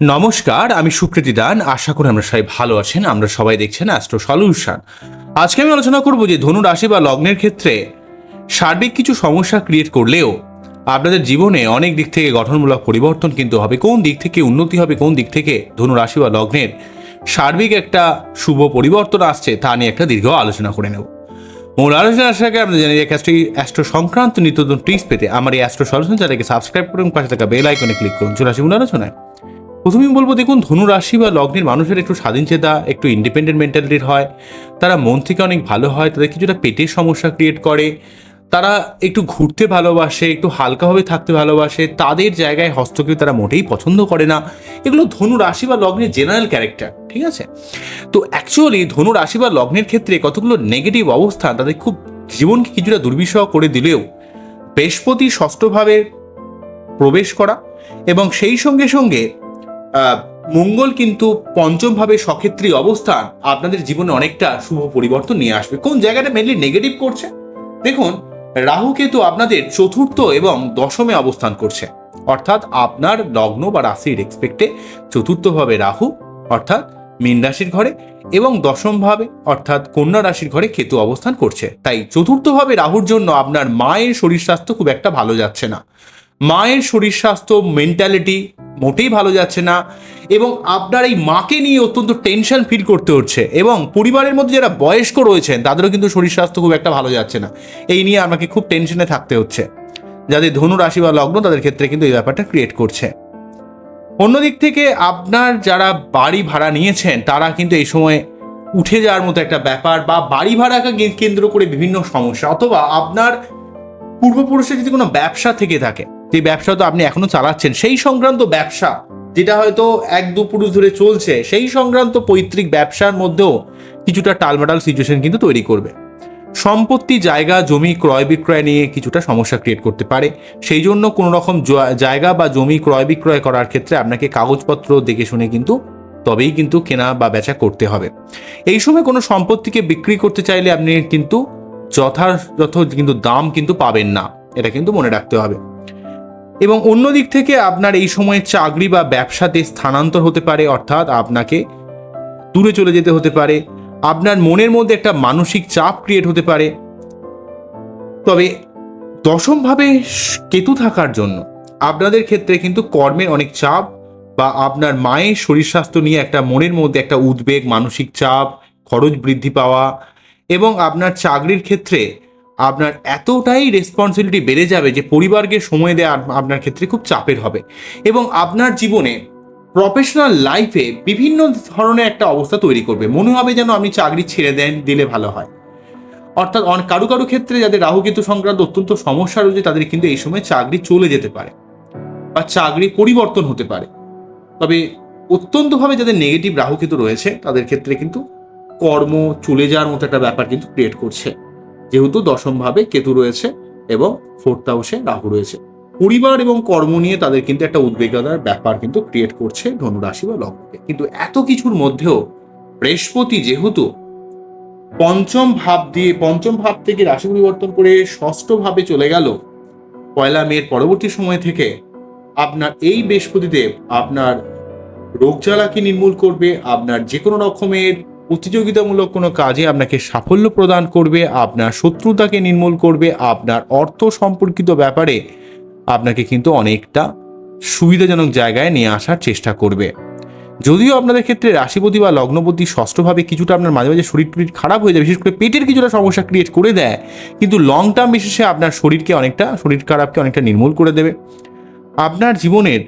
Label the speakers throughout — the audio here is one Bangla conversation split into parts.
Speaker 1: নমস্কার, আমি সুকৃতি দান। আশা করি আমরা সবাই ভালো আছেন। আমরা সবাই দেখছেন অ্যাস্ট্রো সলিউশন আজকে আমি আলোচনা করব যে ধনু রাশি বা লগ্নের ক্ষেত্রে সার্বিক কিছু সমস্যা ক্রিয়েট করলেও আপনাদের জীবনে অনেক দিক থেকে গঠনমূলক পরিবর্তন কিন্তু হবে। কোন দিক থেকে উন্নতি হবে, কোন দিক থেকে ধনু রাশি বা লগ্নের সার্বিক একটা শুভ পরিবর্তন আসছে তা নিয়ে একটা দীর্ঘ আলোচনা করে নেব। মূল আলোচনা আসার আগে আপনাদের জানিয়ে অ্যাস্ট্রো অ্যাস্ট্রো সংক্রান্ত নিত্য নতুন টিপস পেতে আমার এই অ্যাস্ট্রো সলিউশন চ্যানেলকে সাবস্ক্রাইব করুন, পাশে থাকা বেল আইকনে ক্লিক করুন। চলে আসি মূল আলোচনায়। প্রথমেই বলব, দেখুন, ধনু রাশি বা লগ্নের মানুষের একটু স্বাধীন চেতা, একটু ইন্ডিপেন্ডেন্ট মেন্টালিটির হয়। তারা মন থেকে অনেক ভালো হয়, তাদের কিছুটা পেটের সমস্যা ক্রিয়েট করে। তারা একটু ঘুরতে ভালোবাসে, একটু হালকাভাবে থাকতে ভালোবাসে। তাদের জায়গায় হস্তক্ষেপ তারা মোটেই পছন্দ করে না। এগুলো ধনু রাশি বা লগ্নের জেনারেল ক্যারেক্টার ঠিক আছে? তো অ্যাকচুয়ালি ধনু রাশি বা লগ্নের ক্ষেত্রে কতগুলো নেগেটিভ অবস্থান তাদের খুব জীবনকে কিছুটা দুর্বিষহ করে দিলেও বৃহস্পতি ষষ্ঠভাবে প্রবেশ করা এবং সেই সঙ্গে সঙ্গে মঙ্গল কিন্তু পঞ্চমভাবে সক্ষেত্রী অবস্থান আপনাদের জীবনে অনেকটা শুভ পরিবর্তন নিয়ে আসবে। কোন জায়গাটা মেনলি নেগেটিভ করছে? দেখুন রাহু কেতু আপনাদের চতুর্থ এবং দশমে অবস্থান করছে। অর্থাৎ আপনার লগ্ন বা রাশির এক্সপেক্টে চতুর্থভাবে রাহু, অর্থাৎ মীন রাশির ঘরে এবং দশমভাবে, অর্থাৎ কন্যা রাশির ঘরে কেতু অবস্থান করছে। তাই চতুর্থভাবে রাহুর জন্য আপনার মায়ের শরীর স্বাস্থ্য খুব একটা ভালো যাচ্ছে না। মায়ের শরীর স্বাস্থ্য মেন্টালিটি মোটেই ভালো যাচ্ছে না এবং আপনার এই মাকে নিয়ে অত্যন্ত টেনশন ফিল করতে হচ্ছে এবং পরিবারের মধ্যে যারা বয়স্ক রয়েছেন, তাদেরও কিন্তু শরীর স্বাস্থ্য খুব একটা ভালো যাচ্ছে না। এই নিয়ে আমাকে খুব টেনশনে থাকতে হচ্ছে। যাদের ধনু রাশি বা লগ্ন, তাদের ক্ষেত্রে কিন্তু এই ব্যাপারটা ক্রিয়েট করছে। অন্যদিক থেকে আপনার যারা বাড়ি ভাড়া নিয়েছেন, তারা কিন্তু এই সময় উঠে যাওয়ার মতো একটা ব্যাপার বা বাড়ি ভাড়াকে কেন্দ্র করে বিভিন্ন সমস্যা অথবা আপনার পূর্বপুরুষের যদি কোনো ব্যবসা থেকে থাকে যে ব্যবসা তো আপনি এখনও চালাচ্ছেন। সেই সংক্রান্ত ব্যবসা, যেটা হয়তো এক দু পুরুষ ধরে চলছে, সেই সংক্রান্ত পৈতৃক ব্যবসার মধ্যেও কিছুটা টালমাটাল সিচুয়েশন কিন্তু তৈরি করবে। সম্পত্তি, জায়গা, জমি ক্রয় বিক্রয় নিয়ে কিছুটা সমস্যা ক্রিয়েট করতে পারে। সেই জন্য কোনো রকম জায়গা বা জমি ক্রয় বিক্রয় করার ক্ষেত্রে আপনাকে কাগজপত্র দেখে শুনে কিন্তু তবেই কিন্তু কেনা বা বেচা করতে হবে। এই সময় কোনো সম্পত্তিকে বিক্রি করতে চাইলে আপনি কিন্তু যথাযথ কিন্তু দাম কিন্তু পাবেন না। এটা কিন্তু মনে রাখতে হবে। এবং অন্য দিক থেকে আপনার এই সময়ে চাকরি বা ব্যবসাতে স্থানান্তর হতে পারে, অর্থাৎ আপনাকে দূরে চলে যেতে হতে পারে, আপনার মনের মধ্যে একটা মানসিক চাপ ক্রিয়েট হতে পারে। তবে দশমভাবে কেতু থাকার জন্য আপনাদের ক্ষেত্রে কিন্তু কর্মের অনেক চাপ বা আপনার মায়ের শরীর স্বাস্থ্য নিয়ে একটা মনের মধ্যে একটা উদ্বেগ, মানসিক চাপ, খরচ বৃদ্ধি পাওয়া এবং আপনার চাকরির ক্ষেত্রে আপনার এতটাই রেসপন্সিবিলিটি বেড়ে যাবে যে পরিবারকে সময় দেওয়া আপনার ক্ষেত্রে খুব চাপের হবে। এবং আপনার জীবনে প্রফেশনাল লাইফে বিভিন্ন ধরনের একটা অবস্থা তৈরি করবে। মনে হবে যেন আপনি চাকরি ছেড়ে দেন, দিলে ভালো হয়। অর্থাৎ অনেক কারু কারু ক্ষেত্রে যাদের রাহুকেতু সংক্রান্ত অত্যন্ত সমস্যা রয়েছে, তাদের কিন্তু এই সময় চাকরি চলে যেতে পারে বা চাকরি পরিবর্তন হতে পারে। তবে অত্যন্তভাবে যাদের নেগেটিভ রাহুকেতু রয়েছে, তাদের ক্ষেত্রে কিন্তু কর্ম চলে যাওয়ার মতো একটা ব্যাপার কিন্তু ক্রিয়েট করছে। যেহেতু দশমভাবে কেতু রয়েছে এবং ফোর্থ হাউসে রাহু রয়েছে। পরিবার এবং কর্ম নিয়ে তাদের কিন্তু একটা উদ্বেগতার ব্যাপার কিন্তু ক্রিয়েট করছে ধনুরাশি বা লগ্নকে। কিন্তু এত কিছুর মধ্যেও বৃহস্পতি যেহেতু পঞ্চম ভাব দিয়ে, পঞ্চম ভাব থেকে রাশি পরিবর্তন করে ষষ্ঠ ভাবে চলে গেল, পয়লা মেয়ের পরবর্তী সময় থেকে আপনার এই বৃহস্পতিদেব আপনার রোগ জ্বালাকে নির্মূল করবে, আপনার যে কোনো রকমের প্রতিযোগিতামূলক কোনো কাজে আপনাকে সাফল্য প্রদান করবে, আপনার শত্রুতাকে নির্মূল করবে, আপনার অর্থ সম্পর্কিত ব্যাপারে আপনাকে কিন্তু অনেকটা সুবিধাজনক জায়গায় নিয়ে আসার চেষ্টা করবে। যদিও আপনাদের ক্ষেত্রে রাশিপতি বা লগ্নপতি ষষ্ঠভাবে কিছুটা আপনার মাঝে মাঝে শরীর টরীর খারাপ হয়ে যায়, বিশেষ করে পেটের কিছুটা সমস্যা ক্রিয়েট করে দেয়, কিন্তু লং টার্ম বিশেষে আপনার শরীরকে অনেকটা, শরীর খারাপকে অনেকটা নির্মূল করে দেবে। আপনার জীবনের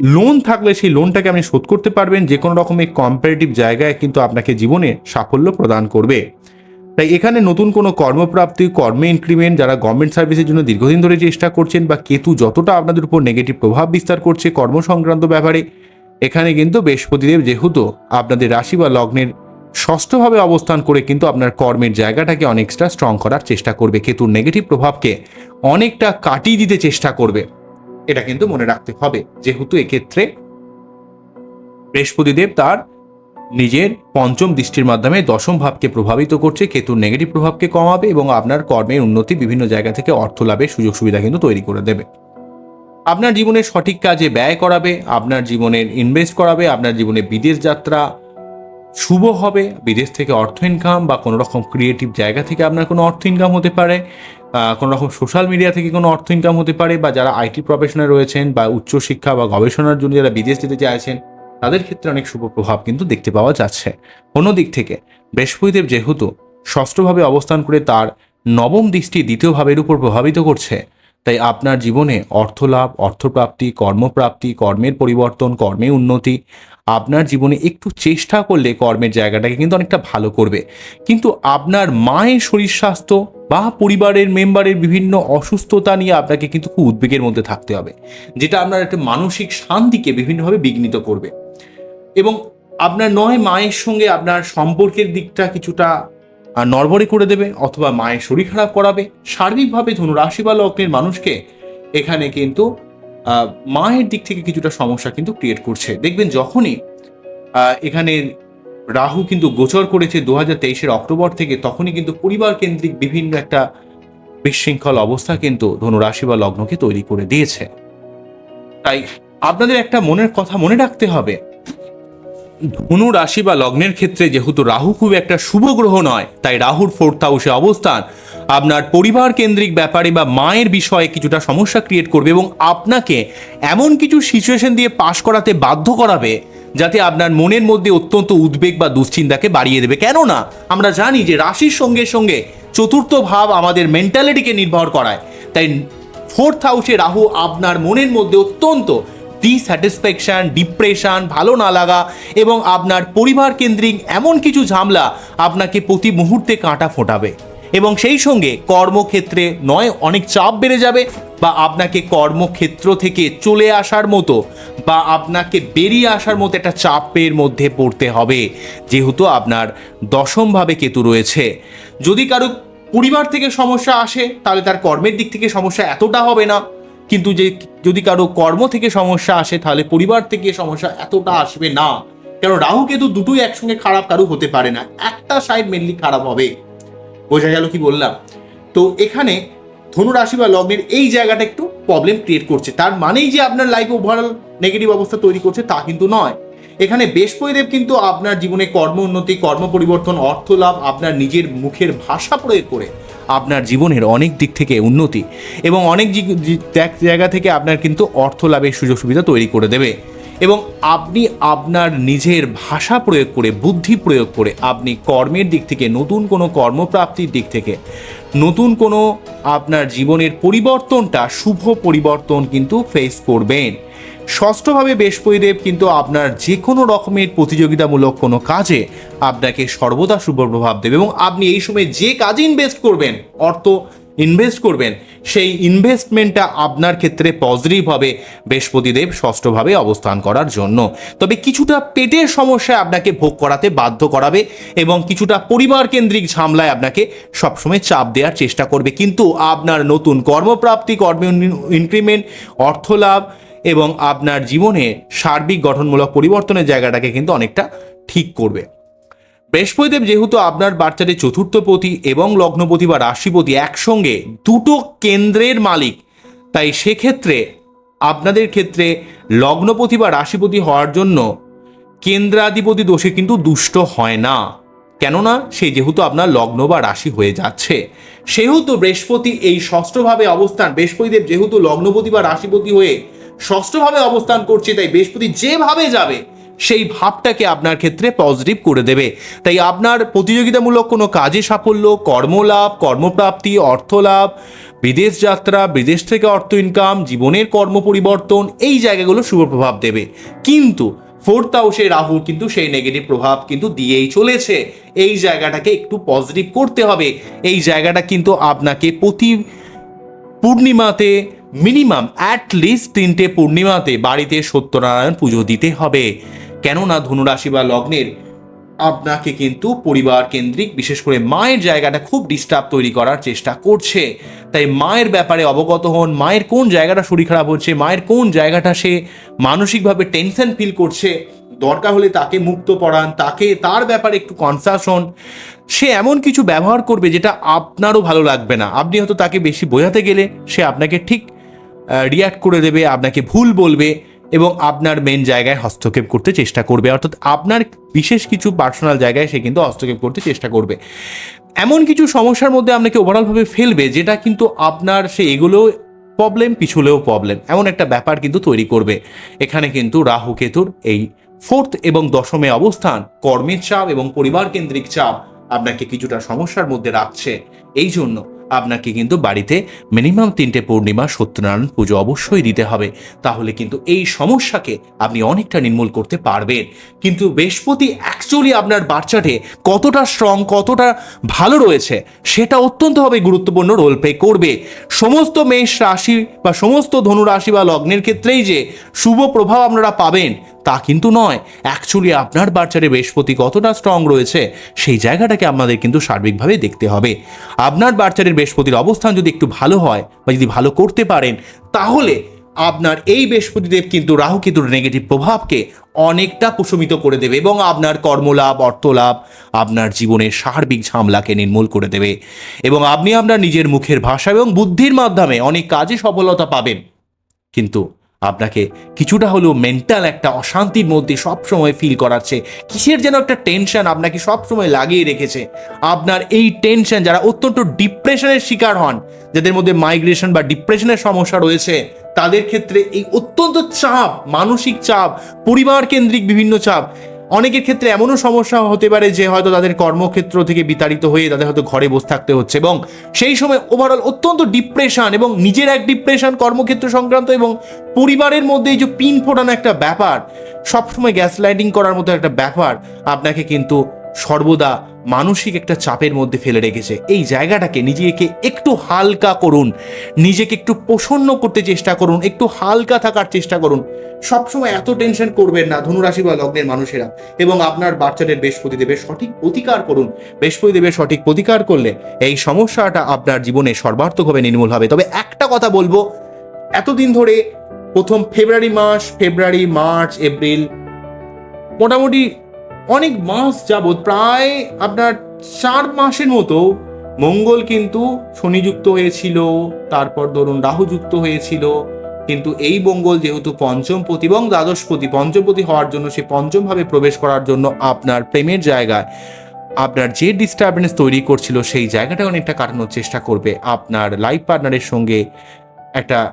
Speaker 1: লোন থাকলে সেই লোনটাকে আপনি শোধ করতে পারবেন, যে কোনো রকমের কম্পারেটিভ জায়গায় কিন্তু আপনাকে জীবনে সাফল্য প্রদান করবে। তাই এখানে নতুন কোনো কর্মপ্রাপ্তি, কর্মে ইনক্রিমেন্ট যারা গভর্নমেন্ট সার্ভিসের জন্য দীর্ঘদিন ধরে চেষ্টা করছেন বা কেতু যতটা আপনাদের উপর নেগেটিভ প্রভাব বিস্তার করছে কর্ম সংক্রান্ত ব্যাপারে, এখানে কিন্তু বৃহস্পতিদেব যেহেতু আপনাদের রাশি বা লগ্নের ষষ্ঠভাবে অবস্থান করে কিন্তু আপনার কর্মের জায়গাটাকে অনেকটা স্ট্রং করার চেষ্টা করবে। কেতুর নেগেটিভ প্রভাবকে অনেকটা কাটিয়ে দিতে চেষ্টা করবে। এটা কিন্তু মনে রাখতে হবে। যেহেতু এক্ষেত্রে বৃহস্পতিদেব তার নিজের পঞ্চম দৃষ্টির মাধ্যমে দশম ভাবকে প্রভাবিত করছে, কেতুর নেগেটিভ প্রভাবকে কমাবে এবং আপনার কর্মের উন্নতি বিভিন্ন জায়গা থেকে অর্থ লাভের সুযোগ সুবিধা কিন্তু তৈরি করে দেবে। আপনার জীবনের সঠিক কাজে ব্যয় করাবে, আপনার জীবনের ইনভেস্ট করাবে, আপনার জীবনে বিদেশ যাত্রা শুভ হবে, বিদেশ থেকে অর্থ ইনকাম বা কোনো রকম ক্রিয়েটিভ জায়গা থেকে আপনার কোনো অর্থ ইনকাম হতে পারে কোনো রকম সোশ্যাল মিডিয়া থেকে কোনো অর্থ ইনকাম হতে পারে, বা যারা আইটি প্রফেশনে রয়েছেন বা উচ্চশিক্ষা বা গবেষণার জন্য যারা বিদেশ যেতে চাইছেন, তাদের ক্ষেত্রে অনেক শুভ প্রভাব কিন্তু দেখতে পাওয়া যাচ্ছে। অন্যদিক থেকে, বৃহস্পতিদেব যেহেতু ষষ্ঠভাবে অবস্থান করে তার নবম দৃষ্টি দ্বিতীয় ভাবের উপর প্রভাবিত করছে, তাই আপনার জীবনে অর্থলাভ, অর্থপ্রাপ্তি, কর্মপ্রাপ্তি, কর্মের পরিবর্তন, কর্মে উন্নতি আপনার জীবনে একটু চেষ্টা করলে কর্মের জায়গাটাকে কিন্তু অনেকটা ভালো করবে। কিন্তু আপনার মায়ের শরীর স্বাস্থ্য বা পরিবারের মেম্বারের বিভিন্ন অসুস্থতা নিয়ে আপনাকে কিন্তু খুব উদ্বেগের মধ্যে থাকতে হবে, যেটা আপনার একটা মানসিক শান্তিকে বিভিন্নভাবে বিঘ্নিত করবে। এবং আপনার নয় মায়ের সঙ্গে আপনার সম্পর্কের দিকটা কিছুটা নড়বড়ে করে দেবে অথবা মায়ের শরীর খারাপ করাবে। সার্বিকভাবে ধনুরাশি বা লগ্নের মানুষকে এখানে কিন্তু মায়ের দিক থেকে কিছুটা সমস্যা কিন্তু ক্রিয়েট করছে। দেখবেন যখনই এখানে রাহু কিন্তু গোচর করেছে দু হাজার তেইশের অক্টোবর থেকে, তখনই কিন্তু পরিবার কেন্দ্রিক বিভিন্ন একটা বিশৃঙ্খল অবস্থা কিন্তু ধনুরাশি বা লগ্নকে তৈরি করে দিয়েছে। তাই আপনাদের একটা মনের কথা মনে রাখতে হবে। ধনু রাশি বা লগ্নের ক্ষেত্রে যেহেতু রাহু খুব একটা শুভ গ্রহ নয়, তাই রাহুর ফোর্থ হাউসে অবস্থান। আপনার পরিবার কেন্দ্রিক ব্যাপারে বা মায়ের বিষয়ে কিছুটা সমস্যা ক্রিয়েট করবে এবং আপনাকে এমন কিছু সিচুয়েশন দিয়ে পাশ করাতে বাধ্য করাবে, যাতে আপনার মনের মধ্যে অত্যন্ত উদ্বেগ বা দুশ্চিন্তাকে বাড়িয়ে দেবে। কেননা, আমরা জানি যে রাশির সঙ্গে সঙ্গে চতুর্থ ভাব আমাদের মেন্টালিটিকে নির্ভর করায়। তাই ফোর্থ হাউসে রাহু আপনার মনের মধ্যে অত্যন্ত ডিস্যাটিসফ্যাকশন ডিপ্রেশন ভালো না লাগা এবং আপনার পরিবার কেন্দ্রিক এমন কিছু ঝামেলা আপনাকে প্রতি মুহূর্তে কাঁটা ফোটাবে। এবং সেই সঙ্গে কর্মক্ষেত্রে নয়, অনেক চাপ বেড়ে যাবে বা আপনাকে কর্মক্ষেত্র থেকে চলে আসার মতো বা আপনাকে বেরিয়ে আসার মতো একটা চাপের মধ্যে পড়তে হবে। যেহেতু আপনার দশমভাবে কেতু রয়েছে। যদি কারও পরিবার থেকে সমস্যা আসে, তাহলে তার কর্মের দিক থেকে সমস্যা এতটা হবে না। কিন্তু যে যদি কারও কর্ম থেকে সমস্যা আসে, তাহলে পরিবার থেকে সমস্যা এতটা আসবে না। কারণ রাহু কেতু দুটোই একসঙ্গে খারাপ কারও হতে পারে না। একটা সাইড মেনলি খারাপ হবে। বোঝা গেল কি বললাম? তো এখানে ধনুরাশি বা লগ্নের এই জায়গাটা একটু প্রবলেম ক্রিয়েট করছে। তার মানেই যে আপনার লাইফে ওভারঅল নেগেটিভ অবস্থা তৈরি করছে, তা কিন্তু নয়। এখানে বৃহস্পতিদেব কিন্তু আপনার জীবনে কর্ম উন্নতি, কর্ম পরিবর্তন অর্থ লাভ আপনার নিজের মুখের ভাষা প্রয়োগ করে। আপনার জীবনের অনেক দিক থেকে উন্নতি এবং অনেক জায়গা থেকে আপনার কিন্তু অর্থ লাভের সুযোগ সুবিধা তৈরি করে দেবে। এবং আপনি আপনার নিজের ভাষা প্রয়োগ করে, বুদ্ধি প্রয়োগ করে, আপনি কর্মের দিক থেকে, নতুন কোনো কর্মপ্রাপ্তির দিক থেকে, নতুন কোনো আপনার জীবনের পরিবর্তনটা, শুভ পরিবর্তন কিন্তু ফেস করবেন। ষষ্ঠভাবে বৃহস্পতিদেব কিন্তু আপনার যে কোনো রকমের প্রতিযোগিতামূলক কোনো কাজে আপনাকে সর্বদা শুভ প্রভাব দেবে এবং আপনি এই সময় যে কাজে ইনভেস্ট করবেন, অর্থ ইনভেস্ট করবেন, সেই ইনভেস্টমেন্টটা আপনার ক্ষেত্রে পজিটিভ হবে বৃহস্পতিদেব ষষ্ঠভাবে অবস্থান করার জন্য। তবে কিছুটা পেটের সমস্যায় আপনাকে ভোগ করাতে বাধ্য করাবে এবং কিছুটা পরিবার কেন্দ্রিক ঝামলায় আপনাকে সবসময় চাপ দেওয়ার চেষ্টা করবে। কিন্তু আপনার নতুন কর্মপ্রাপ্তি, কর্মে ইনক্রিমেন্ট অর্থলাভ এবং আপনার জীবনে সার্বিক গঠনমূলক পরিবর্তনের জায়গাটাকে কিন্তু অনেকটা ঠিক করবে। বৃহস্পতিদেব যেহেতু আপনার বাচ্চাদের চতুর্থপতি এবং লগ্নপতি বা রাশিপতি একসঙ্গে দুটো কেন্দ্রের মালিক, তাই সেক্ষেত্রে আপনাদের ক্ষেত্রে লগ্নপতি বা রাশিপতি হওয়ার জন্য কেন্দ্রাধিপতি দোষে কিন্তু দুষ্ট হয় না। কেননা সে যেহেতু আপনার লগ্ন বা রাশি হয়ে যাচ্ছে। সেহেতু বৃহস্পতি এই ষষ্ঠভাবে অবস্থান। বৃহস্পতিদেব যেহেতু লগ্নপতি বা রাশিপতি হয়ে ষষ্ঠভাবে অবস্থান করছে, তাই বৃহস্পতি যেভাবে যাবে, সেই ভাবটাকে আপনার ক্ষেত্রে পজিটিভ করে দেবে। তাই আপনার প্রতিযোগিতামূলক কোনো কাজে সাফল্য, কর্মলাভ, কর্মপ্রাপ্তি, অর্থলাভ, বিদেশ যাত্রা, বিদেশ থেকে অর্থ ইনকাম জীবনের কর্ম পরিবর্তন, এই জায়গাগুলো শুভ প্রভাব দেবে। কিন্তু ফোর্থ হাউসে রাহু কিন্তু সেই নেগেটিভ প্রভাব কিন্তু দিয়েই চলেছে। এই জায়গাটাকে একটু পজিটিভ করতে হবে। এই জায়গাটা কিন্তু আপনাকে প্রতি পূর্ণিমাতে মিনিমাম অ্যাট লিস্ট তিনটে পূর্ণিমাতে বাড়িতে সত্যনারায়ণ পুজো দিতে হবে। কেননা ধনুরাশি বা লগ্নের আপনাকে কিন্তু পরিবার কেন্দ্রিক, বিশেষ করে মায়ের জায়গাটা খুব ডিস্টার্ব তৈরি করার চেষ্টা করছে। তাই মায়ের ব্যাপারে অবগত হন, মায়ের কোন জায়গাটা শরীর খারাপ হচ্ছে, মায়ের কোন জায়গাটা সে মানসিকভাবে টেনশন ফিল করছে, দরকার হলে তাকে মুক্ত পড়ান, তাকে তার ব্যাপারে একটু কনসাস হন। সে এমন কিছু ব্যবহার করবে যেটা আপনারও ভালো লাগবে না। আপনি হয়তো তাকে বেশি বোঝাতে গেলে সে আপনাকে ঠিক রিয়াক্ট করে দেবে, আপনাকে ভুল বলবে এবং আপনার মেন জায়গায় হস্তক্ষেপ করতে চেষ্টা করবে। অর্থাৎ আপনার বিশেষ কিছু পার্সোনাল জায়গায় সে কিন্তু হস্তক্ষেপ করতে চেষ্টা করবে। এমন কিছু সমস্যার মধ্যে আপনাকে ওভারঅলভাবে ফেলবে, যেটা কিন্তু আপনার সে এগুলো প্রবলেম পিছলেও প্রবলেম এমন একটা ব্যাপার কিন্তু তৈরি করবে। এখানে কিন্তু রাহু কেতুর এই ফোর্থ এবং দশমে অবস্থান, কর্মের চাপ এবং পরিবার কেন্দ্রিক চাপ আপনাকে কিছুটা সমস্যার মধ্যে রাখছে। এই জন্য আপনাকে কিন্তু বাড়িতে মিনিমাম তিনটে পূর্ণিমা সত্যনারায়ণ পুজো অবশ্যই দিতে হবে। তাহলে কিন্তু এই সমস্যাকে আপনি অনেকটা নির্মূল করতে পারবেন। কিন্তু বৃহস্পতি অ্যাকচুয়ালি আপনার বাচ্চাটে কতটা স্ট্রং কতটা ভালো রয়েছে, সেটা অত্যন্তভাবে গুরুত্বপূর্ণ রোল প্লে করবে। সমস্ত মেষ রাশি বা সমস্ত ধনু রাশি বা লগ্নের ক্ষেত্রেই যে শুভ প্রভাব আপনারা পাবেন, তা কিন্তু নয়। অ্যাকচুয়ালি আপনার বাচ্চারে বৃহস্পতি কতটা স্ট্রং রয়েছে, সেই জায়গাটাকে আপনাদের কিন্তু সার্বিকভাবে দেখতে হবে। আপনার বাচ্চারের বৃহস্পতির অবস্থান যদি একটু ভালো হয় বা যদি ভালো করতে পারেন, তাহলে আপনার এই বৃহস্পতিদেব কিন্তু রাহু কেতুর নেগেটিভ প্রভাবকে অনেকটা প্রশমিত করে দেবে এবং আপনার কর্মলাভ, অর্থলাভ, আপনার জীবনের সার্বিক ঝামলাকে নির্মূল করে দেবে। এবং আপনি আপনার নিজের মুখের ভাষা এবং বুদ্ধির মাধ্যমে অনেক কাজে সফলতা পাবেন। কিন্তু আপনাকে কিছুটা হলেও মেন্টাল একটা অশান্তির মধ্যে সবসময় ফিল করাচ্ছে। কিসের যেন একটা টেনশন আপনাকে সবসময় লাগিয়ে রেখেছে? আপনার এই টেনশন যারা অত্যন্ত ডিপ্রেশনের শিকার হন, যাদের মধ্যে মাইগ্রেশন বা ডিপ্রেশনের সমস্যা রয়েছে, তাদের ক্ষেত্রে এই অত্যন্ত চাপ, মানসিক চাপ পরিবার কেন্দ্রিক বিভিন্ন চাপ অনেকের ক্ষেত্রে এমনও সমস্যা হতে পারে যে হয়তো তাদের কর্মক্ষেত্র থেকে বিতাড়িত হয়ে তাদের হয়তো ঘরে বসে থাকতে হচ্ছে এবং সেই সময় ওভারঅল অত্যন্ত ডিপ্রেশন এবং নিজের এক ডিপ্রেশন কর্মক্ষেত্র সংক্রান্ত এবং পরিবারের মধ্যে এই যে পিন ফোটানো একটা ব্যাপার, সবসময় গ্যাস লাইটিং করার মতো একটা ব্যাপার, আপনাকে কিন্তু সর্বদা মানসিক একটা চাপের মধ্যে ফেলে রেখেছে। এই জায়গাটাকে নিজেকে একটু হালকা করুন। নিজেকে একটু প্রসন্ন করতে চেষ্টা করুন। একটু হালকা থাকার চেষ্টা করুন। সবসময় এত টেনশন করবেন না ধনুরাশি বা লগ্নের মানুষেরা। এবং আপনার বাচ্চাদের বৃহস্পতি দেবের সঠিক প্রতিকার করুন। বৃহস্পতি দেবের সঠিক প্রতিকার করলে এই সমস্যাটা আপনার জীবনে সর্বার্থকভাবে নির্মূল হবে। তবে একটা কথা বলব, এতদিন ধরে প্রথম ফেব্রুয়ারি মাস, ফেব্রুয়ারি, মার্চ, এপ্রিল মোটামুটি অনেক মাস যাবৎ, প্রায় আপনার চার মাসের মতো মঙ্গল কিন্তু শনিযুক্ত হয়েছিল, তারপর ধরুন রাহু যুক্ত হয়েছিল। কিন্তু এই মঙ্গল যেহেতু পঞ্চমপতি এবং দ্বাদশপতি, পঞ্চমপতি হওয়ার জন্য সে পঞ্চমভাবে প্রবেশ করার জন্য আপনার প্রেমের জায়গায় আপনার যে ডিস্টারবেন্স তৈরি করছিল, সেই জায়গাটা অনেকটা কাটানোর চেষ্টা করবে আপনার লাইফ পার্টনারের সঙ্গে একটা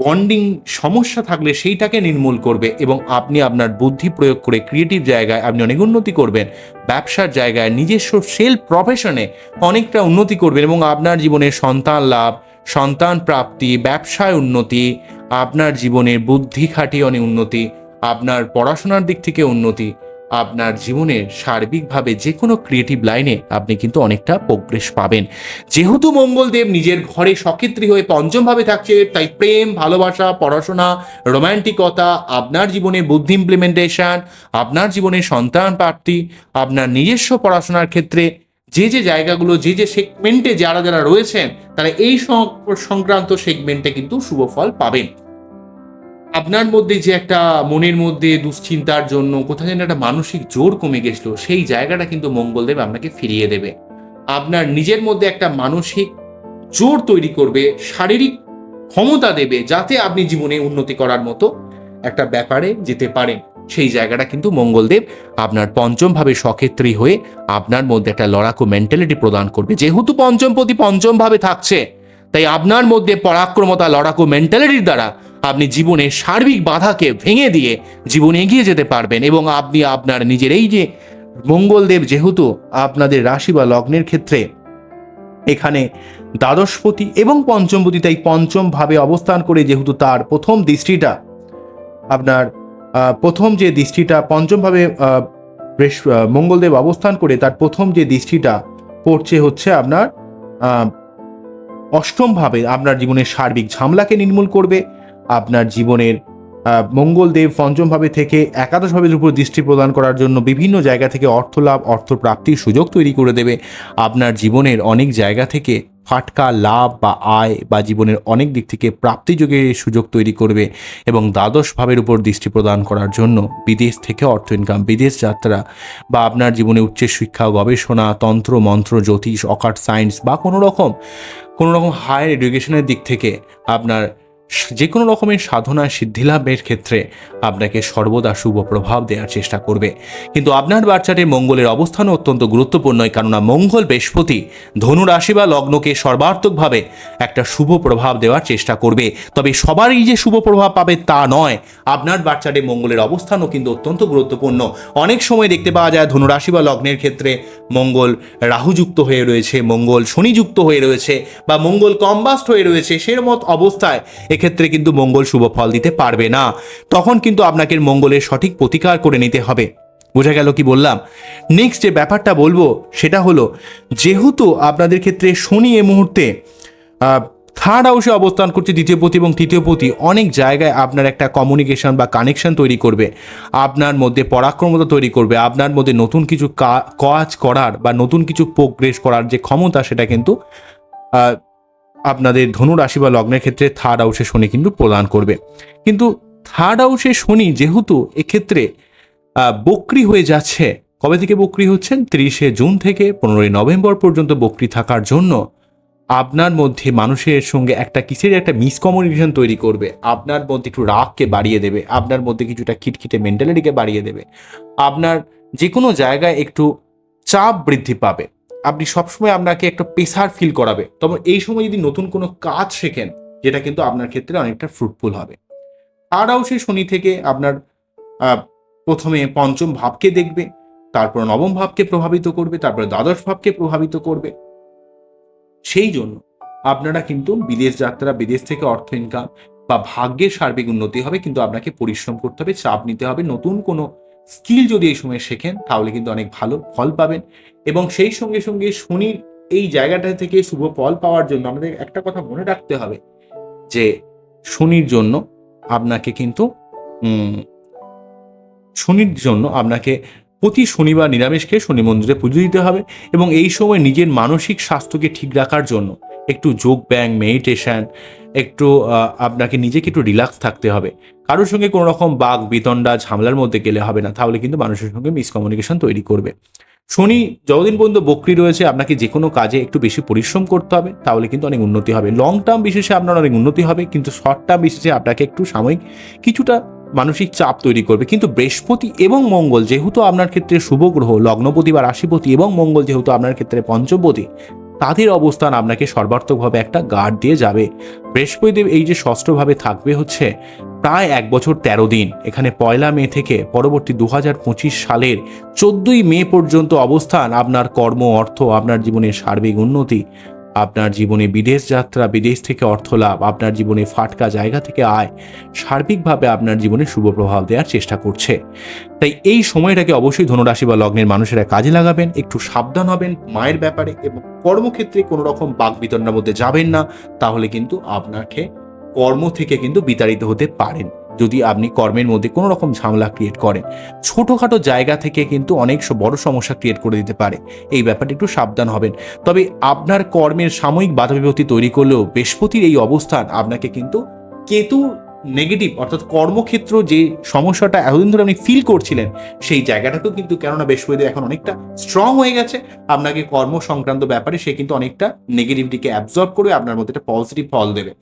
Speaker 1: বন্ডিং সমস্যা থাকলে সেইটাকে নির্মূল করবে এবং আপনি আপনার বুদ্ধি প্রয়োগ করে ক্রিয়েটিভ জায়গায় আপনি অনেক উন্নতি করবেন, ব্যবসার জায়গায় নিজস্ব সেলফ প্রফেশনে অনেকটা উন্নতি করবেন এবং আপনার জীবনে সন্তান লাভ, সন্তান প্রাপ্তি, ব্যবসায় উন্নতি, আপনার জীবনের বুদ্ধি খাটিয়ে অনেক উন্নতি, আপনার পড়াশোনার দিক থেকে উন্নতি আপনার জীবনের সার্বিকভাবে যে কোনো ক্রিয়েটিভ লাইনে আপনি কিন্তু অনেকটা প্রোগ্রেস পাবেন। যেহেতু মঙ্গলদেব নিজের ঘরে সক্ষেত্রী হয়ে পঞ্চমভাবে থাকছে, তাই প্রেম, ভালোবাসা, পড়াশোনা রোম্যান্টিকতা আপনার জীবনে বুদ্ধি ইমপ্লিমেন্টেশন আপনার জীবনে সন্তান প্রাপ্তি, আপনার নিজস্ব পড়াশোনার ক্ষেত্রে যে যে জায়গাগুলো, যে যে সেগমেন্টে যারা যারা রয়েছেন, তারা এই সংক্রান্ত সেগমেন্টে কিন্তু শুভ ফল পাবেন। আপনার মধ্যে যে একটা মনের মধ্যে দুশ্চিন্তার জন্য কোথায় যেন একটা মানসিক জোর কমে গেছিল, সেই জায়গাটা কিন্তু মঙ্গলদেব আপনাকে ফিরিয়ে দেবে। আপনার নিজের মধ্যে একটা মানসিক জোর তৈরি করবে, শারীরিক ক্ষমতা দেবে, যাতে আপনি জীবনে উন্নতি করার মতো একটা ব্যাপারে যেতে পারেন। সেই জায়গাটা কিন্তু মঙ্গলদেব আপনার পঞ্চমভাবে সক্ষেত্রী হয়ে আপনার মধ্যে একটা লড়াকু মেন্টালিটি প্রদান করবে। যেহেতু পঞ্চমপতি পঞ্চমভাবে থাকছে, তাই আপনার মধ্যে পরাক্রমতা, লড়াকু মেন্টালিটির দ্বারা আপনি জীবনে সার্বিক বাধাকে ভেঙে দিয়ে জীবনে এগিয়ে যেতে পারবেন এবং আপনি আপনার নিজের এই যে মঙ্গলদেব যেহেতু আপনাদের রাশি বা লগ্নের ক্ষেত্রে এখানে দ্বাদশপতি এবং পঞ্চমপতি তাই পঞ্চম ভাবে অবস্থান করে যেহেতু তার প্রথম দৃষ্টিটা আপনার প্রথম যে দৃষ্টিটা পঞ্চমভাবে আহ, মঙ্গলদেব অবস্থান করে তার প্রথম যে দৃষ্টিটা পড়ছে হচ্ছে আপনার অষ্টমভাবে আপনার জীবনের সার্বিক ঝামলাকে নির্মূল করবে। আপনার জীবনের মঙ্গলদেব পঞ্চমভাবে থেকে একাদশভাবের উপর দৃষ্টি প্রদান করার জন্য বিভিন্ন জায়গা থেকে অর্থ লাভ, অর্থ প্রাপ্তির সুযোগ তৈরি করে দেবে। আপনার জীবনের অনেক জায়গা থেকে ফাটকা, লাভ বা আয় বা জীবনের অনেক দিক থেকে প্রাপ্তিযোগের সুযোগ তৈরি করবে এবং দ্বাদশ ভাবের উপর দৃষ্টি প্রদান করার জন্য বিদেশ থেকে অর্থ ইনকাম বিদেশ যাত্রা বা আপনার জীবনে উচ্চ শিক্ষা, গবেষণা, তন্ত্র, মন্ত্র, জ্যোতিষ অকাট সায়েন্স বা কোনো রকম কোনো রকম হায়ার এডুকেশনের দিক থেকে আপনার যে কোনো রকমের সাধনা সিদ্ধিলাভের ক্ষেত্রে আপনাকে সর্বদা শুভ প্রভাব দেওয়ার চেষ্টা করবে। কিন্তু আপনার বাচ্চাটির মঙ্গলের অবস্থানও অত্যন্ত গুরুত্বপূর্ণ কেননা মঙ্গল বৃহস্পতি ধনু রাশি বা লগ্নকে সর্বার্থকভাবে একটা শুভ প্রভাব দেওয়ার চেষ্টা করবে। তবে সবারই যে শুভ প্রভাব পাবে তা নয়, আপনার বাচ্চাটির মঙ্গলের অবস্থানও কিন্তু অত্যন্ত গুরুত্বপূর্ণ। অনেক সময় দেখতে পাওয়া যায় ধনু রাশি বা লগ্নের ক্ষেত্রে মঙ্গল রাহুযুক্ত হয়ে রয়েছে, মঙ্গল শনিযুক্ত হয়ে রয়েছে বা মঙ্গল কম্বাস্ট হয়ে রয়েছে সেরকম অবস্থায় এক্ষেত্রে কিন্তু মঙ্গল শুভ ফল দিতে পারবে না। তখন কিন্তু আপনাকে মঙ্গলের সঠিক প্রতিকার করে নিতে হবে। বোঝা গেল কি বললাম? নেক্সট যে ব্যাপারটা বলব, সেটা হলো, যেহেতু আপনাদের ক্ষেত্রে শনি এ মুহূর্তে থার্ড হাউসে অবস্থান করছে, দ্বিতীয় পতি এবং তৃতীয় পতি, অনেক জায়গায় আপনার একটা কমিউনিকেশন বা কানেকশন তৈরি করবে। আপনার মধ্যে পরাক্রমতা তৈরি করবে। আপনার মধ্যে নতুন কিছু কাজ করার বা নতুন কিছু প্রোগ্রেস করার যে ক্ষমতা, সেটা কিন্তু আপনাদের ধনু রাশি বা লগ্নের ক্ষেত্রে থার্ড হাউসে শনি কিন্তু প্রদান করবে। কিন্তু থার্ড হাউসে শনি যেহেতু এক্ষেত্রে বক্রি হয়ে যাচ্ছে, কবে থেকে বক্রি হচ্ছেন? তিরিশে জুন থেকে পনেরোই নভেম্বর পর্যন্ত বক্রি থাকার জন্য আপনার মধ্যে মানুষের সঙ্গে একটা কিসের একটা মিসকমিউনিকেশন তৈরি করবে। আপনার মধ্যে একটু রাগকে বাড়িয়ে দেবে, আপনার মধ্যে কিছুটা খিটখিটে মেন্টালিটিকে বাড়িয়ে দেবে। আপনার যে কোনো জায়গায় একটু চাপ বৃদ্ধি পাবে। আপনি সবসময় আপনাকে একটা প্রেসার ফিল করাবে। তবে এই সময় যদি নতুন কোনো কাজ শেখেন, যেটা কিন্তু আপনার ক্ষেত্রে অনেকটা ফ্রুটফুল হবে। তারাও হাউসে শনি থেকে আপনার প্রথমে পঞ্চম ভাবকে দেখবে, তারপর নবম ভাবকে প্রভাবিত করবে, তারপর দ্বাদশ ভাবকে প্রভাবিত করবে। সেই জন্য আপনারা কিন্তু বিদেশ যাত্রা, বিদেশ থেকে অর্থ ইনকাম বা ভাগ্যের সার্বিক উন্নতি হবে, কিন্তু আপনাকে পরিশ্রম করতে হবে, চাপ নিতে হবে, নতুন কোনো স্কিল যদি এই সময় শেখেন, তাহলে কিন্তু অনেক ভালো ফল পাবেন। এবং সেই সঙ্গে সঙ্গে শনির এই জায়গাটা থেকে শুভ ফল পাওয়ার জন্য আমাদের একটা কথা মনে রাখতে হবে যে, শনির জন্য আপনাকে কিন্তু শনির জন্য আপনাকে প্রতি শনিবার নিরামিষ খেয়ে শনি মন্দিরে পুজো দিতে হবে এবং এই সময় নিজের মানসিক স্বাস্থ্যকে ঠিক রাখার জন্য একটু যোগ ব্যায়াম মেডিটেশন একটু আপনাকে নিজেকে একটু রিল্যাক্স থাকতে হবে। কারোর সঙ্গে কোনো রকম বাঘ বিতণ্ডা, ঝামেলার মধ্যে গেলে হবে না। তাহলে কিন্তু মানুষের সঙ্গে মিসকমিউনিকেশন তৈরি করবে। শনি, যতদিন পর্যন্ত বক্রি রয়েছে, আপনাকে যে কোনো কাজে একটু বেশি পরিশ্রম করতে হবে। তাহলে কিন্তু অনেক উন্নতি হবে। লং টার্ম বিশেষে আপনার অনেক উন্নতি হবে, কিন্তু শর্ট টার্ম বিশেষে আপনাকে একটু সাময়িক কিছুটা মানসিক চাপ তৈরি করবে। কিন্তু বৃহস্পতি এবং মঙ্গল, যেহেতু আপনার ক্ষেত্রে শুভ গ্রহ, লগ্নপতি বা রাশিপতি এবং মঙ্গল, যেহেতু আপনার ক্ষেত্রে পঞ্চমপতি তাদের অবস্থান আপনাকে সর্বার্থকভাবে একটা গার্ড দিয়ে যাবে। বৃহস্পতিদেব এই যে ষষ্ঠভাবে থাকবে হচ্ছে প্রায় এক বছর তেরো দিন। এখানে পয়লা মে থেকে পরবর্তী দু হাজার পঁচিশ সালের চোদ্দই মে পর্যন্ত অবস্থান আপনার কর্ম, অর্থ, আপনার জীবনের সার্বিক উন্নতি আপনার জীবনে বিদেশ যাত্রা, বিদেশ থেকে অর্থ লাভ, আপনার জীবনে ফাটকা জায়গা থেকে আয় সার্বিকভাবে আপনার জীবনে শুভ প্রভাব দেওয়ার চেষ্টা করছে। তাই এই সময়টাকে অবশ্যই ধনুরাশি বা লগ্নের মানুষেরা কাজে লাগাবেন, একটু সাবধান হবেন মায়ের ব্যাপারে এবং কর্মক্ষেত্রে কোনো রকম বাক বিতরণের মধ্যে যাবেন না, তাহলে কিন্তু আপনাকে কর্ম থেকে কিন্তু বিতাড়িত হতে পারেন। যদি আপনি কর্মের মধ্যে কোনো রকম ঝামেলা ক্রিয়েট করেন, ছোটোখাটো জায়গা থেকে কিন্তু অনেক বড় সমস্যা ক্রিয়েট করে দিতে পারে। এই ব্যাপারটা একটু সাবধান হবেন। তবে আপনার কর্মের সাময়িক বাধা বিপত্তি তৈরি করলেও বৃহস্পতির এই অবস্থান আপনাকে কিন্তু কেতু নেগেটিভ অর্থাৎ কর্মক্ষেত্র যে সমস্যাটা এতদিন ধরে আপনি ফিল করছিলেন, সেই জায়গাটাতেও কিন্তু কেননা বৃহস্পতি এখন অনেকটা স্ট্রং হয়ে গেছে, আপনাকে কর্ম সংক্রান্ত ব্যাপারে সে কিন্তু অনেকটা নেগেটিভিটিকে অ্যাবজর্ব করে আপনার মধ্যে একটা পজিটিভ ফল দেবে।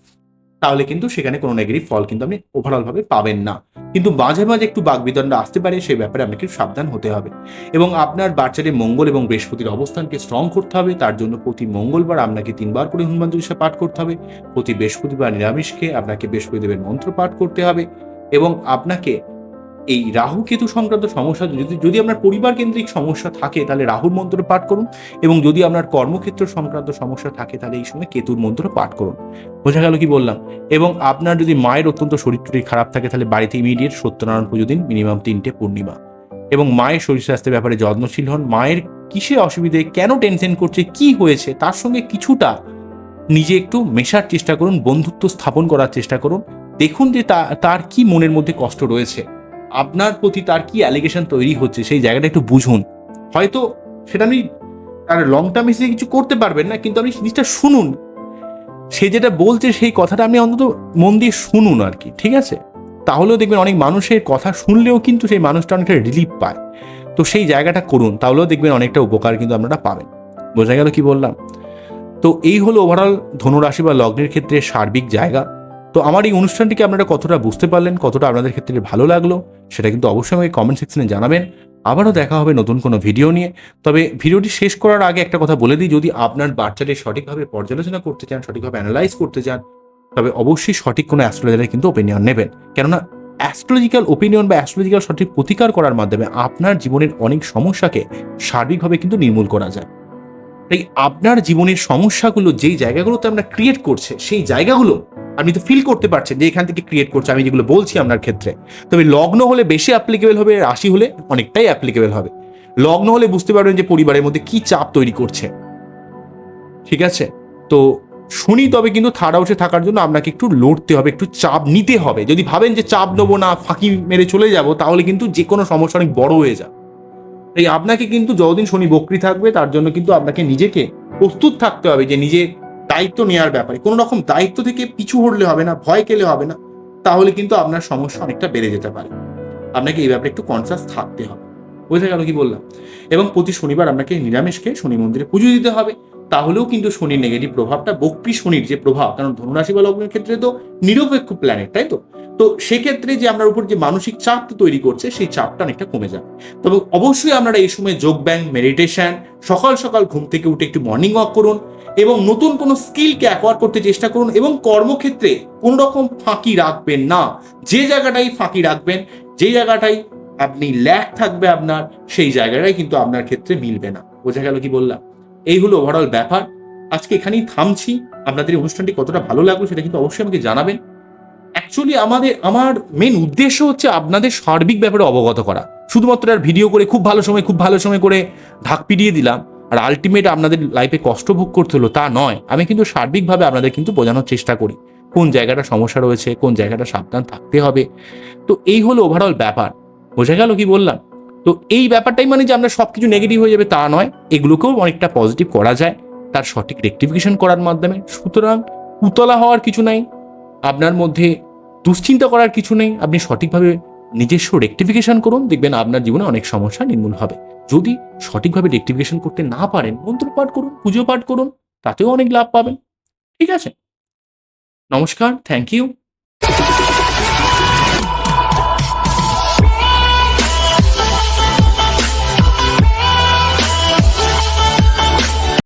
Speaker 1: তাহলে কিন্তু সেখানে কোনো নেগেটিভ ফল কিন্তু আপনি ওভারঅল ভাবে পাবেন না। কিন্তু মাঝে মাঝে একটু বাগবিতণ্ডা আসতে পারে সেই ব্যাপারে আপনাকে সাবধান হতে হবে। এবং আপনার বাচ্চাদের মঙ্গল এবং বৃহস্পতির অবস্থানকে স্ট্রং করতে হবে, তার জন্য প্রতি মঙ্গলবার আপনাকে তিনবার করে হনুমান চল্লিশা পাঠ করতে হবে, প্রতি বৃহস্পতিবার নিরামিষকে আপনাকে বৃহস্পতিদেবের মন্ত্র পাঠ করতে হবে এবং আপনাকে এই রাহু কেতু সংক্রান্ত সমস্যা, যদি যদি আপনার পরিবার কেন্দ্রিক সমস্যা থাকে, তাহলে রাহুর মন্ত্র পাঠ করুন এবং যদি আপনার কর্মক্ষেত্র সংক্রান্ত সমস্যা থাকে, তাহলে এই সময় কেতুর মন্ত্র পাঠ করুন। বোঝা গেল কি বললাম? এবং আপনার যদি মায়ের অত্যন্ত শরীর টরীর খারাপ থাকে, তাহলে বাড়িতে ইমিডিয়েট সত্যনারায়ণ পুজো দিন মিনিমাম তিনটে পূর্ণিমা। এবং মায়ের শরীর স্বাস্থ্যের ব্যাপারে যত্নশীল হন, মায়ের কিসে অসুবিধে, কেন টেনশন করছে, কি হয়েছে, তার সঙ্গে কিছুটা নিজে একটু মেশার চেষ্টা করুন, বন্ধুত্ব স্থাপন করার চেষ্টা করুন। দেখুন যে তার কি মনের মধ্যে কষ্ট রয়েছে। আপনার প্রতি তার কি অ্যালিগেশন তৈরি হচ্ছে, সেই জায়গাটা একটু বুঝুন। হয়তো সেটা আপনি তার লং টার্ম হিসেবে কিছু করতে পারবেন না, কিন্তু আপনি জিনিসটা শুনুন। সে যেটা বলছে, সেই কথাটা আপনি অন্তত মন দিয়ে শুনুন আর কি, ঠিক আছে? তাহলেও দেখবেন অনেক মানুষের কথা শুনলেও কিন্তু সেই মানুষটা অনেকটা রিলিফ পায়। তো সেই জায়গাটা করুন, তাহলেও দেখবেন অনেকটা উপকার কিন্তু আপনারা পাবেন। বোঝা গেল কি বললাম? তো এই হলো ওভারঅল ধনুরাশি বা লগ্নের ক্ষেত্রে সার্বিক জায়গা। তো আমার এই অনুষ্ঠানটিকে আপনারা কতটা বুঝতে পারলেন, কতটা আপনাদের ক্ষেত্রে ভালো লাগল, সেটা কিন্তু অবশ্যই আমাকে কমেন্ট সেকশনে জানাবেন। আবারও দেখা হবে নতুন কোনো ভিডিও নিয়ে। তবে ভিডিওটি শেষ করার আগে একটা কথা বলে দিই, যদি আপনার বাচ্চাটি সঠিকভাবে পর্যালোচনা করতে চান, সঠিকভাবে অ্যানালাইজ করতে চান, তবে অবশ্যই সঠিক কোনো অ্যাস্ট্রোলজারের কিন্তু ওপিনিয়ন নেবেন। কেননা অ্যাস্ট্রোলজিক্যাল ওপিনিয়ন বা অ্যাস্ট্রোলজিক্যাল সঠিক প্রতিকার করার মাধ্যমে আপনার জীবনের অনেক সমস্যাকে সার্বিকভাবে কিন্তু নির্মূল করা যায়। তাই আপনার জীবনের সমস্যাগুলো যেই জায়গাগুলোতে আমরা ক্রিয়েট করছে, সেই জায়গাগুলো আপনি তো ফিল করতে পারছেন যে এখান থেকে ক্রিয়েট করছে, আমি যেগুলো বলছি আপনার ক্ষেত্রে। তবে লগ্ন হলে বেশি অ্যাপ্লিকেবল হবে, রাশি হলে অনেকটাই অ্যাপ্লিকেবল হবে। লগ্ন হলে বুঝতে পারবেন যে পরিবারের মধ্যে কি চাপ তৈরি করছে। ঠিক আছে? তো শনি তবে কিন্তু থার্ড হাউসে থাকার জন্য আপনাকে একটু লড়তে হবে, একটু চাপ নিতে হবে। যদি ভাবেন যে চাপ নেব না, ফাঁকি মেরে চলে যাব, তাহলে কিন্তু যে কোনো সমস্যা অনেক বড় হয়ে যাবে। তাই আপনাকে কিন্তু যতদিন শনি বক্রি থাকবে, তার জন্য কিন্তু আপনাকে নিজেকে প্রস্তুত থাকতে হবে যে নিজে দায়িত্ব নেওয়ার ব্যাপারে। কোনো রকম দায়িত্ব থেকে পিছু হটলে হবে না, ভয় কেলে হবে না, তাহলে কিন্তু আপনার সমস্যা অনেকটা বেড়ে যেতে পারে। আপনাকে এই ব্যাপারে একটু কনসাস থাকতে হবে। বোঝা গেল কি বললাম? এবং প্রতি শনিবার আপনাকে নিরামিষকে শনি মন্দিরে পুজো দিতে হবে। তাহলেও কিন্তু শনির নেগেটিভ প্রভাবটা, বক্রি শনির যে প্রভাব, কারণ ধনুরাশি বা লগ্নের ক্ষেত্রে তো নিরপেক্ষ প্ল্যানেট তাই তো? তো সেক্ষেত্রে যে আপনার উপর যে মানসিক চাপটা তৈরি করছে, সেই চাপটা অনেকটা কমে যাবে। তবে অবশ্যই আপনারা এই সময় যোগ ব্যায়াম মেডিটেশন সকাল সকাল ঘুম থেকে উঠে একটু মর্নিং ওয়াক করুন এবং নতুন কোনো স্কিলকে অ্যাকোয়ার করতে চেষ্টা করুন এবং কর্মক্ষেত্রে কোনো রকম ফাঁকি রাখবেন না। যে জায়গাটাই ফাঁকি রাখবেন যে জায়গাটাই আপনি ল্যাক থাকবে আপনার, সেই জায়গাটাই কিন্তু আপনার ক্ষেত্রে মিলবে না। বোঝা গেল কি বললাম? এই হলো ওভারঅল ব্যাপার। আজকে এখানেই থামছি। আপনাদের অনুষ্ঠানটি কতটা ভালো লাগল সেটা কিন্তু অবশ্যই আমাকে জানাবেন। অ্যাকচুয়ালি আমাদের, আমার মেন উদ্দেশ্য হচ্ছে আপনাদের সার্বিক ব্যাপারে অবগত করা। শুধুমাত্র আর ভিডিও করে, খুব ভালো সময়, খুব ভালো সময় করে ঢাক পিটিয়ে দিলাম। আর আলটিমেট আপনাদের লাইফে কষ্ট ভোগ করতে হলো তা নয়। আমি কিন্তু সার্বিকভাবে আপনাদের কিন্তু বোঝানোর চেষ্টা করি। কোন জায়গাটা সমস্যা রয়েছে, কোন জায়গাটা সাবধান থাকতে হবে। তো এই হলো ওভারঅল ব্যাপার। বোঝা গেল কি বললাম? তো এই ব্যাপারটাই মানে যে আমরা সব কিছু নেগেটিভ হয়ে যাবে তা নয়। এগুলোকেও অনেকটা পজিটিভ করা যায়। তার সঠিক রেক্টিফিকেশন করার মাধ্যমে। সুতরাং উতলা হওয়ার কিছু নাই। আপনার মধ্যে দুশ্চিন্তা করার কিছু নেই। আপনি সঠিকভাবে নিজস্ব রেক্টিফিকেশন করুন। দেখবেন আপনার জীবনে অনেক সমস্যা নির্মূল হবে। যদি সঠিকভাবে রেক্টিফিকেশন করতে না পারেন মন্ত্র পাঠ করুন, পুজো পাঠ করুন, তাতেও অনেক লাভ পাবেন। ঠিক আছে? নমস্কার থ্যাংক ইউ